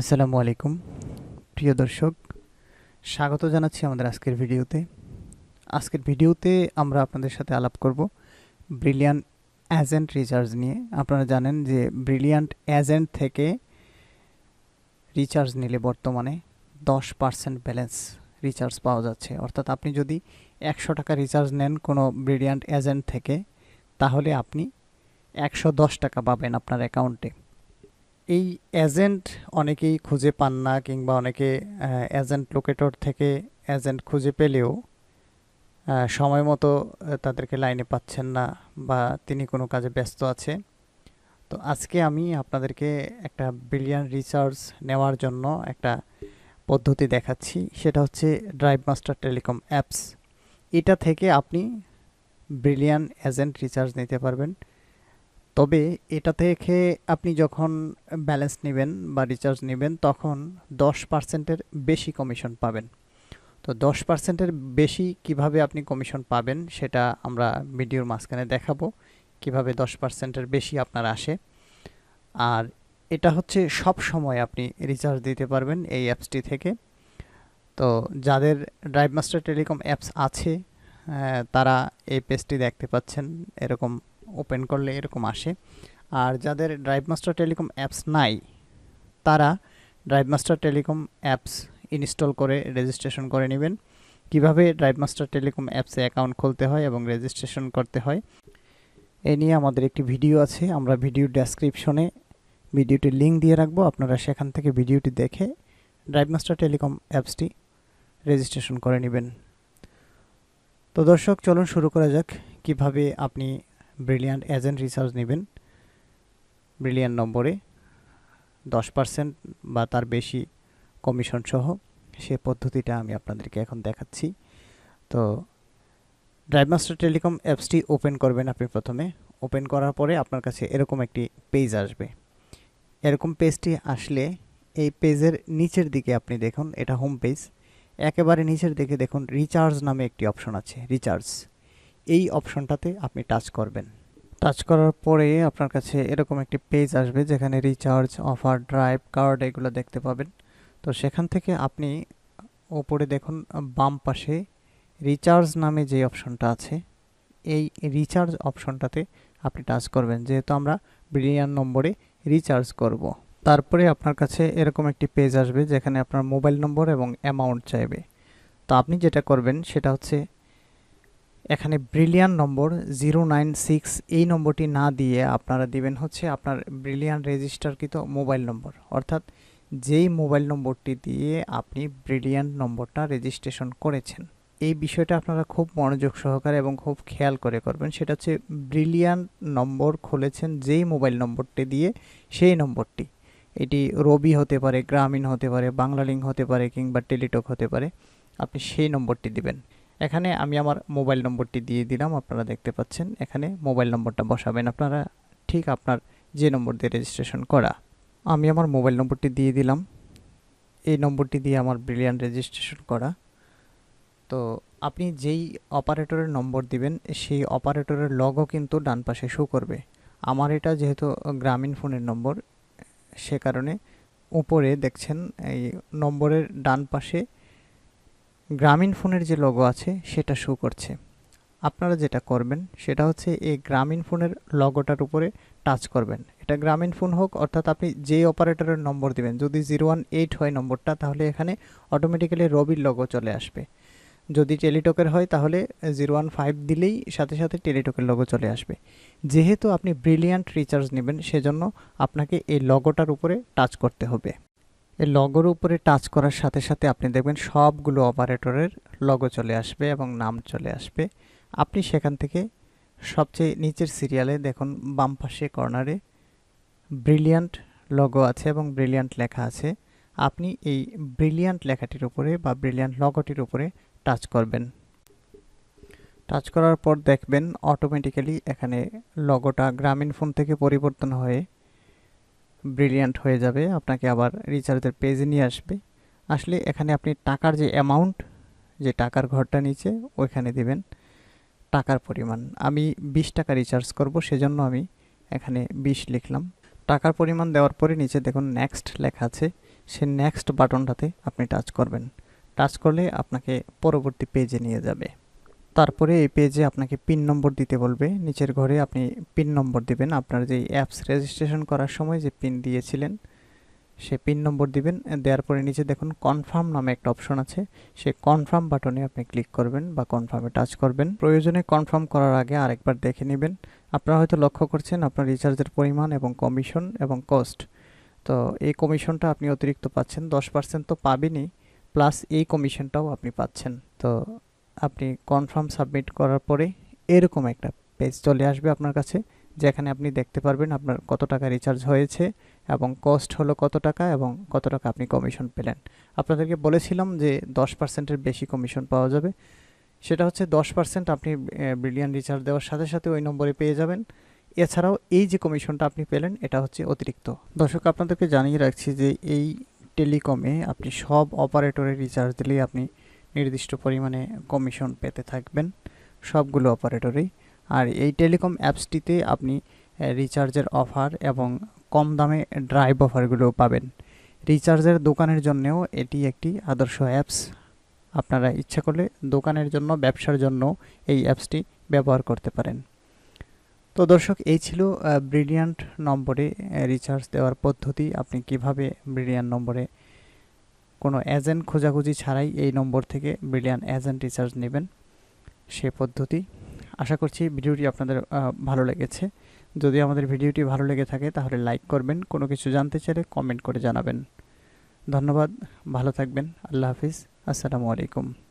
আসসালামু আলাইকুম। প্রিয় দর্শক, স্বাগত জানাচ্ছি আমাদের আজকের ভিডিওতে। আজকের ভিডিওতে আমরা আপনাদের সাথে আলাপ করব ব্রিলিয়ান্ট অ্যাজেন্ট রিচার্জ নিয়ে। আপনারা জানেন যে ব্রিলিয়ান্ট অ্যাজেন্ট থেকে রিচার্জ নিলে বর্তমানে দশ পার্সেন্ট ব্যালেন্স রিচার্জ পাওয়া যাচ্ছে। অর্থাৎ আপনি যদি একশো টাকা রিচার্জ নেন কোনো ব্রিলিয়ান্ট এজেন্ট থেকে, তাহলে আপনি একশো দশ টাকা পাবেন আপনার অ্যাকাউন্টে। এই এজেন্ট অনেকেই খুঁজে পান না কিংবা অনেকে এজেন্ট লোকেটর থেকে এজেন্ট খুঁজে পেলেও সময় মতো তাদেরকে লাইনে পাচ্ছেন না বা তিনি কোনো কাজে ব্যস্ত আছে তো আজকে আমি আপনাদেরকে একটা বিলিয়ন রিচার্জ নেওয়ার জন্য একটা পদ্ধতি দেখাচ্ছি। সেটা হচ্ছে ড্রাইভ মাস্টার টেলিকম অ্যাপস এটা থেকে আপনি ব্রিলিয়ান এজেন্ট রিচার্জ নিতে পারবেন। তবে এটা থেকে আপনি যখন ব্যালেন্স নেবেন বা রিচার্জ নেবেন, তখন দশ পার্সেন্টের বেশি কমিশন পাবেন। তো দশ পার্সেন্টের বেশি কীভাবে আপনি কমিশন পাবেন, সেটা আমরা ভিডিওর মাঝখানে দেখাবো, কীভাবে দশ পার্সেন্টের বেশি আপনার আসে। আর এটা হচ্ছে সব সময় আপনি রিচার্জ দিতে পারবেন এই অ্যাপসটি থেকে। তো যাদের ড্রাইভ মাস্টার টেলিকম অ্যাপস আছে তারা এই পেজটি দেখতে পাচ্ছেন, এরকম ওপেন করলে এরকম আসে। আর যাদের ড্রাইভ মাস্টার টেলিকম অ্যাপস নাই, তারা drive master telecom apps install করে রেজিস্ট্রেশন করে নেবেন। কীভাবে ড্রাইভ মাস্টার টেলিকম অ্যাপসে অ্যাকাউন্ট খুলতে হয় এবং রেজিস্ট্রেশন করতে হয়, এ নিয়ে আমাদের একটি ভিডিও আছে। আমরা ভিডিও ডেসক্রিপশনে ভিডিওটির লিঙ্ক দিয়ে রাখব। আপনারা সেখান থেকে ভিডিওটি দেখে ড্রাইভ মাস্টার টেলিকম অ্যাপসটি রেজিস্ট্রেশন করে নেবেন। তো দর্শক, চলুন শুরু করা যাক। কীভাবে আপনি ব্রিলিয়ান্ট এজেন্ট রিচার্জ নেবেন। ব্রিলিয়ান্ট নম্বরে দশ পার্সেন্ট বা তার বেশি কমিশন সহ সে পদ্ধতিটা আমি আপনাদেরকে এখন দেখাচ্ছি। তো ড্রাইভ মাস্টার টেলিকম অ্যাপসটি ওপেন করবেন আপনি প্রথমে। ওপেন করার পরে আপনার কাছে এরকম একটি পেজ আসবে। এরকম পেজটি আসলে এই পেজের নিচের দিকে আপনি দেখুন, এটা হোম পেজ একেবারে নিচের দিকে দেখুন রিচার্জ নামে একটি অপশন আছে রিচার্জ এই অপশনটাতে আপনি টাচ করবেন। টাচ করার পরে আপনার কাছে এরকম একটি পেজ আসবে যেখানে রিচার্জ অফার ড্রাইভ কার্ড এগুলো দেখতে পাবেন। তো সেখান থেকে আপনি ওপরে দেখুন, বাম পাশে রিচার্জ নামে যে অপশনটা আছে, এই রিচার্জ অপশনটাতে আপনি টাচ করবেন। যেহেতু আমরা ব্রিলিয়ান নম্বরে রিচার্জ করব। তারপরে আপনার কাছে এরকম একটি পেজ আসবে যেখানে আপনার মোবাইল নম্বর এবং অ্যামাউন্ট চাইবে। তো আপনি যেটা করবেন সেটা হচ্ছে এখানে brilliant number zero nine six এই নম্বরটি না দিয়ে আপনারা দিবেন হচ্ছে আপনার ব্রিলিয়ান রেজিস্টারকৃত মোবাইল নম্বর অর্থাৎ যেই মোবাইল নম্বরটি দিয়ে আপনি ব্রিলিয়ান নম্বরটা রেজিস্ট্রেশন করেছেন। এই বিষয়টা আপনারা খুব মনোযোগ সহকারে এবং খুব খেয়াল করে করবেন। সেটা হচ্ছে ব্রিলিয়ান নম্বর খুলেছেন যেই মোবাইল নম্বরটি দিয়ে সেই নম্বরটি এটি রবি হতে পারে, গ্রামীণ হতে পারে বাংলালিঙ্ক হতে পারে কিংবা টেলিটক হতে পারে। আপনি সেই নম্বরটি দিবেন। এখানে আমি আমার মোবাইল নম্বরটি দিয়ে দিলাম, আপনারা দেখতে পাচ্ছেন। এখানে মোবাইল নম্বরটা বসাবেন আপনারা, ঠিক আপনার যে নম্বর দিয়ে রেজিস্ট্রেশন করা। আমি আমার মোবাইল নম্বরটি দিয়ে দিলাম। এই নম্বরটি দিয়ে আমার ব্রিলিয়ান রেজিস্ট্রেশন করা। তো আপনি যেই অপারেটরের নম্বর দিবেন, সেই অপারেটরের লগও কিন্তু ডান পাশে শো করবে। আমার এটা যেহেতু গ্রামীণ ফোনের নম্বর, সে কারণে উপরে দেখছেন, এই নম্বরের ডান পাশে গ্রামীণ ফোনের যে লোগো আছে, সেটা শো করছে। আপনারা যেটা করবেন, সেটা হচ্ছে এই গ্রামীণ ফোনের লগোটার উপরে টাচ করবেন। এটা গ্রামীণ ফোন হোক, অর্থাৎ আপনি যে অপারেটরের নম্বর দিবেন, যদি জিরো ওয়ান এইট হয় নম্বরটা, তাহলে এখানে অটোমেটিক্যালি রবির লগো চলে আসবে। যদি টেলিটকের হয়, তাহলে জিরো ওয়ান ফাইভ দিলেই সাথে সাথে টেলিটকের লগো চলে আসবে। যেহেতু আপনি ব্রিলিয়ান্ট রিচার্জ নেবেন, সেজন্য আপনাকে এই লগোটার উপরে টাচ করতে হবে। এই লগোর উপরে টাচ করার সাথে সাথে আপনি দেখবেন সবগুলো অপারেটরের লগো চলে আসবে এবং নাম চলে আসবে। আপনি সেখান থেকে সবচেয়ে নিচের সিরিয়ালে দেখুন, বাম পাশে কর্নারে ব্রিলিয়ান্ট লগো আছে এবং ব্রিলিয়ান্ট লেখা আছে। আপনি এই ব্রিলিয়ান্ট লেখাটির উপরে বা ব্রিলিয়ান্ট লগোটির উপরে টাচ করবেন। টাচ করার পর দেখবেন অটোমেটিক্যালি এখানে লগোটা গ্রামীণ ফোন থেকে পরিবর্তন হয়ে ব্রিলিয়ান্ট হয়ে যাবে, আপনাকে আবার রিচার্জের পেজে নিয়ে আসবে। আসলে এখানে আপনি টাকার যে অ্যামাউন্ট যে টাকার ঘরটা নিচে, ওইখানে দিবেন টাকার পরিমাণ। আমি বিশ টাকা রিচার্জ করব, সেজন্য আমি এখানে বিশ লিখলাম। টাকার পরিমাণ দেওয়ার পরে নিচে দেখুন নেক্সট লেখা আছে। সে নেক্সট বাটনটাতে আপনি টাচ করবেন। টাচ করলে আপনাকে পরবর্তী পেজে নিয়ে যাবে। তারপরে এই পেজে আপনাকে পিন নম্বর দিতে বলবে। নিচের ঘরে আপনি পিন নম্বর দিবেন। আপনার যে অ্যাপস রেজিস্ট্রেশন করার সময় যে পিন দিয়েছিলেন, সে পিন নম্বর দিবেন। দেওয়ার পরে নিচে দেখুন কনফার্ম নামে একটা অপশন আছে। সে কনফার্ম বাটনে আপনি ক্লিক করবেন বা কনফার্মে টাচ করবেন। প্রয়োজনে কনফার্ম করার আগে আরেকবার দেখে নেবেন। আপনারা হয়তো লক্ষ্য করছেন আপনার রিচার্জের পরিমাণ এবং কমিশন এবং কস্ট তো এই কমিশনটা আপনি অতিরিক্ত পাচ্ছেন। দশ পার্সেন্ট তো পাবেনই প্লাস এই কমিশনটাও আপনি পাচ্ছেন। তো আপনি কনফার্ম সাবমিট করার পরে এরকম একটা পেজ চলে আসবে আপনার কাছে, যেখানে আপনি দেখতে পারবেন আপনার কত টাকা রিচার্জ হয়েছে এবং কস্ট হলো কত টাকা এবং কত টাকা আপনি কমিশন পেলেন। আপনাদেরকে বলেছিলাম যে দশ পার্সেন্টের বেশি কমিশন পাওয়া যাবে। সেটা হচ্ছে দশ পার্সেন্ট আপনি ব্রিলিয়ান রিচার্জ দেওয়ার সাথে সাথে ওই নম্বরে পেয়ে যাবেন। এছাড়াও এই যে কমিশনটা আপনি পেলেন, এটা হচ্ছে অতিরিক্ত। দর্শক, আপনাদেরকে জানিয়ে রাখছি যে এই টেলিকমে আপনি সব অপারেটরের রিচার্জ দিলেই আপনি নির্দিষ্ট পরিমাণে কমিশন পেতে থাকবেন সবগুলো অপারেটরেই। আর এই টেলিকম অ্যাপসটিতে আপনি রিচার্জের অফার এবং কম দামে ড্রাইভ অফারগুলোও পাবেন। রিচার্জের দোকানের জন্যও এটি একটি আদর্শ অ্যাপস। আপনারা ইচ্ছা করলে দোকানের জন্য, ব্যবসার জন্য এই অ্যাপসটি ব্যবহার করতে পারেন। তো দর্শক, এই ছিল ব্রিলিয়ান্ট নম্বরে রিচার্জ দেওয়ার পদ্ধতি। আপনি কীভাবে ব্রিলিয়ান্ট নম্বরে কোনো এজেন্ট খোঁজাখুঁজি ছাড়াই এই নম্বর থেকে ব্রিলিয়ান এজেন্ট রিচার্জ নেবেন সে পদ্ধতি। আশা করছি ভিডিওটি আপনাদের ভালো লেগেছে। যদি আমাদের ভিডিওটি ভালো লেগে থাকে তাহলে লাইক করবেন, কোনো কিছু জানতে চাইলে কমেন্ট করে জানাবেন। ধন্যবাদ, ভালো থাকবেন, আল্লাহ হাফিজ, আসসালামু আলাইকুম।